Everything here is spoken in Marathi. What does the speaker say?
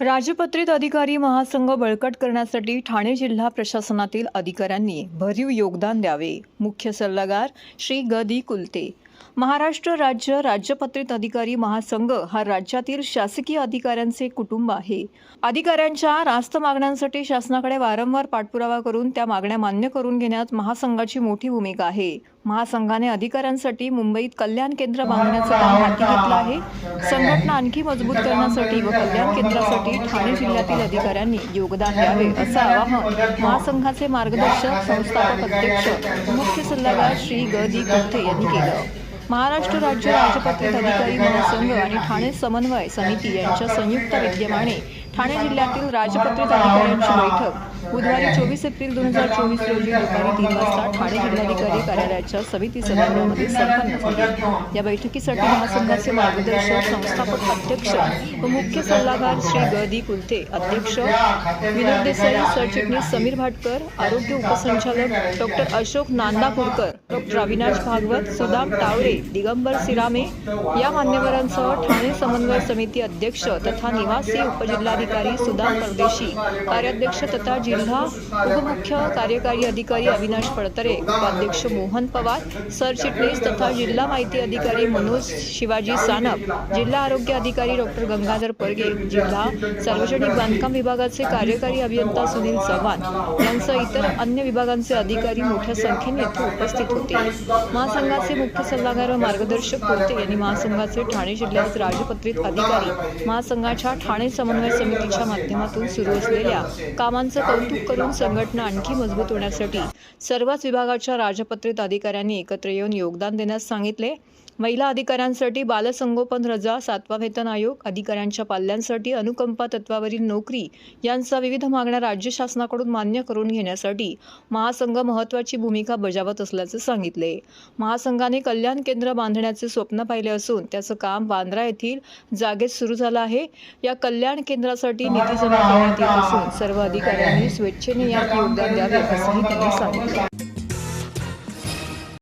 राजपत्रित अधिकारी महासंघ बळकट करण्यासाठी ठाणे जिल्हा प्रशासनातील अधिकाऱ्यांनी भरीव योगदान द्यावे. मुख्य सल्लागार श्री ग. दी. कुलते. महाराष्ट्र राज्य राज्यपत्रित अधिकारी महासंघ हा राज्यातील शासकीय अधिकाऱ्यांचे कुटुंब आहे. अधिकाऱ्यांच्या रास्त मागण्यांसाठी शासनाकडे वारंवार पाठपुरावा करून त्या मागण्या मान्य करून घेण्यात महासंघाची मोठी भूमिका आहे. महासंघाने अधिकाऱ्यांसाठी मुंबईत कल्याण केंद्र बांधण्याचं काम हाती घेतलं आहे. संघटना आणखी मजबूत करण्यासाठी व कल्याण केंद्रासाठी ठाणे जिल्ह्यातील अधिकाऱ्यांनी योगदान द्यावे असं आवाहन महासंघाचे मार्गदर्शक संस्थापक अध्यक्ष मुख्य सल्लागार श्री ग. दी गुप्ते यांनी केलं. महाराष्ट्र राज्य राजपत्रित अधिकारी महासंघ आणि ठाणे समन्वय समिती यांच्या संयुक्त विद्यमाने ठाणे जिल्ह्यातील राजपत्रित अधिकाऱ्यांची बैठक बुधवारी चोवीस एप्रिल दोन हजार चोवीस रोजी दुपारी तीन वाजता ठाणे जिल्हाधिकारी कार्यालयाच्या समिती सभागृहामध्ये संपन्न झाली. या बैठकीसाठी महासंघाचे मार्गदर्शक संस्थापक अध्यक्ष व मुख्य सल्लागार श्री ग. दी कुलते अध्यक्ष विनोद देसाई सरचिटणीस समीर भाटकर आरोग्य उपसंचालक डॉक्टर अशोक नांदापूरकर डॉक्टर अविनाश भागवत सुदाम टावरे दिगंबर सिरामे या मान्यवरांसह ठाणे समन्वय समिती अध्यक्ष तथा निवासी उपजिल्हाधिकारी सुदाम परदेशी कार्याध्यक्ष तथा जिल्हा उपमुख्य कार्यकारी अधिकारी अविनाश फडतरे उपाध्यक्ष मोहन पवार सरचिटणीस तथा जिल्हा माहिती अधिकारी मनोज शिवाजी सानप जिल्हा आरोग्य अधिकारी डॉक्टर गंगाधर परगे जिल्हा सार्वजनिक बांधकाम विभागाचे कार्यकारी अभियंता सुनील चव्हाण यांसह इतर अन्य विभागांचे अधिकारी मोठ्या संख्येने येथे उपस्थित होते. महासंघाचे मुख्य सल्लागार व मार्गदर्शक कोलते यांनी महासंघाचे ठाणे जिल्ह्यात राजपत्रित अधिकारी महासंघाच्या ठाणे समन्वय समितीच्या माध्यमातून सुरू असलेल्या कामांचं कौतुक करून संघटना आणखी मजबूत होण्यासाठी सर्वच विभागाच्या राजपत्रित अधिकाऱ्यांनी एकत्र येऊन योगदान देण्यास सांगितले. महिला अधिकाऱ्यांसाठी बालसंगोपन रजा सातवा वेतन आयोग अधिकाऱ्यांच्या पाल्यांसाठी अनुकंपा तत्वावरील नोकरी यांचा विविध मागण्या राज्य शासनाकडून मान्य करून घेण्यासाठी महासंघ महत्त्वाची भूमिका बजावत असल्याचे सांगितले. महासंघाने कल्याण केंद्र बांधण्याचे स्वप्न पाहिले असून त्याचं काम बांद्रा येथील जागेत सुरू झालं आहे. या कल्याण केंद्रासाठी निधी जमा करण्यात येत असून सर्व अधिकाऱ्यांनी स्वेच्छेने यात योगदान द्यावे असंही त्यांनी सांगितलं